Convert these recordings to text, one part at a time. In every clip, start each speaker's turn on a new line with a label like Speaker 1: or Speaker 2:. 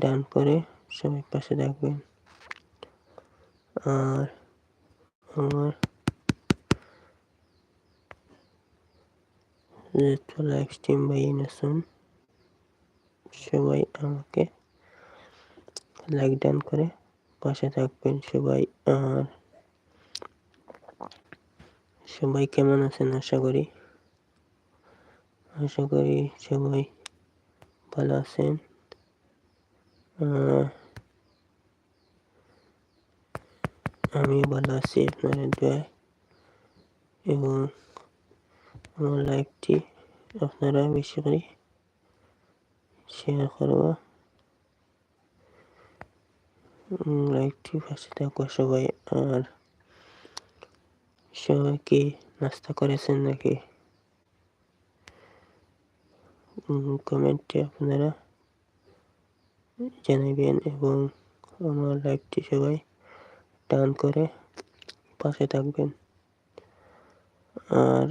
Speaker 1: ডান করে সবাই পাশে থাকবেন। আর আমার লাইভ স্ট্রিম বা এনেছেন সবাই আমাকে লাইক ডান করে পাশে থাকবেন সবাই। আর সবাই কেমন আছেন আশা করি? আশা করি সবাই ভালো আছেন। আমি আছি আপনাদের দোয়ায় এবং আমার লাইভটি আপনারা বেশি করে শেয়ার করব। লাইভটি পাশে থাকব সবাই। আর সবাই কি নাস্তা করেছেন নাকি? কমেন্টে আপনারা জানাবেন এবং আমার লাইভটি সবাই টান করে পাশে থাকবেন। আর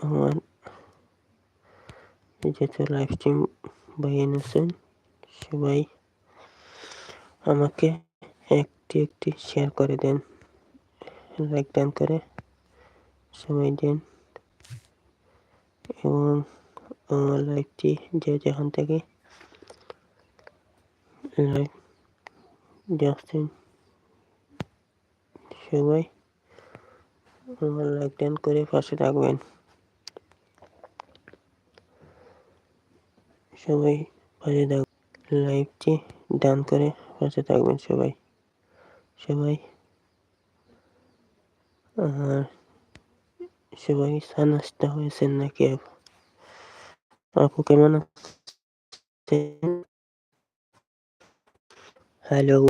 Speaker 1: আমার যেহেতু লাইভ স্ট্রিম বাইয়ে এনেছেন সবাই আমাকে একটি একটি শেয়ার করে দেন। লাইক ডান করে সবাই দেন। এবং লাইভটি যে যেখান থেকে লাইভ দেখছেন সবাই আমার লাইক ডান করে পাশে থাকবেন। সবাই পাশে থাক লাইভটি ডান করে পাশে থাকবেন সবাই। সবাই আর সবাই সানাস্তা হয়েছেন নাকি आपको क्या আছেন? हेलो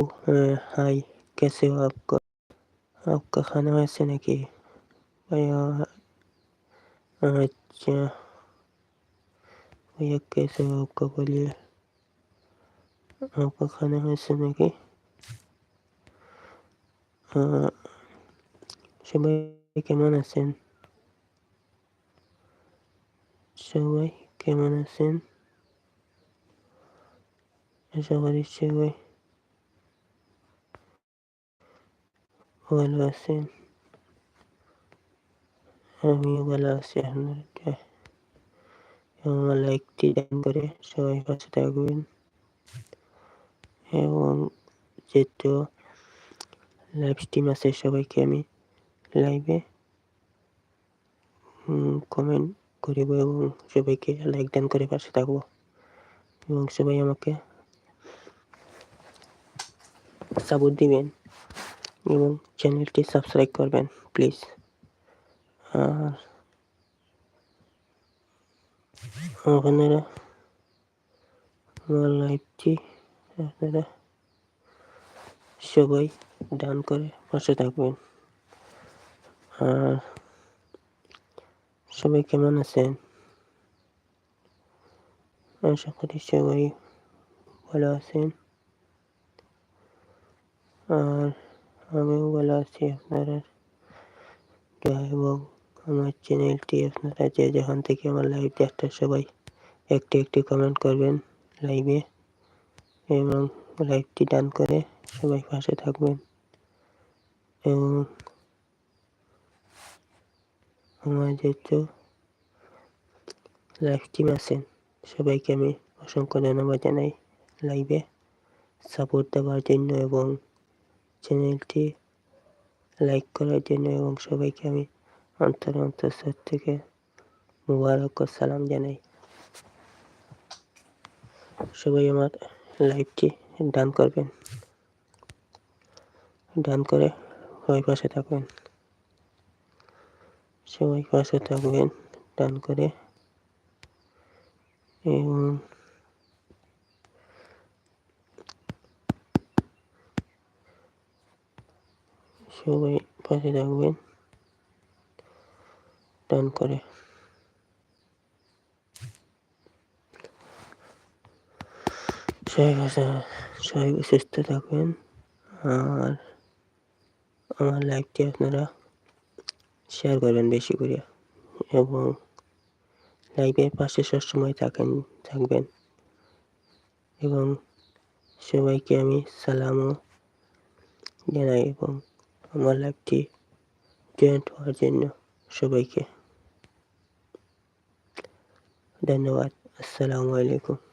Speaker 1: हाय कैसे हो आपका आपका खाना वैसे নাকি? भैया अच्छा। भैया, कैसे हो आपका बोलिए? आपका खाना वैसे নাকি? আ uh, सुबह কেমন আছেন? सुबह কেমন আছেন? আশা করি সবাই ভালো আছেন। আমিও ভালো আছি, আলহামদুলিল্লাহ। আমার লাইকটি ডান করে সবাই পাশে থাকবেন। এবং যেহেতু লাইভ স্ট্রিম আছে, সবাইকে আমি লাইভে কমেন্ট করিব এবং সবাইকে লাইক ডান করে পাশে থাকব। এবং সবাই আমাকে সাপোর্ট দিবেন এবং চ্যানেলটি সাবস্ক্রাইব করবেন প্লিজ আর আপনারা আমার লাইভটি আপনারা সবাই ডান করে পাশে থাকবেন। আর সবাই কেমন আছেন? আশা করি সবাই ভালো আছেন। আর আমিও ভালো আছি আপনারা। এবং আমার চ্যানেলটি আপনারা যে যেখান থেকে আমার লাইভ দেখতে সবাই একটি একটি কমেন্ট করবেন লাইভে এবং লাইভটি ডান করে সবাই পাশে থাকবেন। এবং আমার যেহেতু লাইভ টিম আছেন সবাইকে আমি অসংখ্য ধন্যবাদ জানাই লাইভে সাপোর্ট দেওয়ার জন্য এবং চ্যানেলটি লাইক করার জন্য এবং সবাইকে আমি অন্তর অন্তঃস্থল থেকে মুবারক সালাম জানাই। সবাই আমার লাইভটি ডান করবেন। ডান করে সবাই পাশে থাকবেন সবাই পাশে থাকবেন ডান করে। এবং সবাই পাশে থাকবেন ডান করে। সবাই পাশে সবাই সুস্থ থাকবেন। আর আমার লাইভটি আপনারা শেয়ার করবেন বেশি করে এবং লাইভের পাশে সবসময় থাকেন, থাকবেন। এবং সবাইকে আমি সালামও জানাই এবং আমার লাইভটি জয়েন্ট হওয়ার জন্য সবাইকে ধন্যবাদ। আসসালামু আলাইকুম।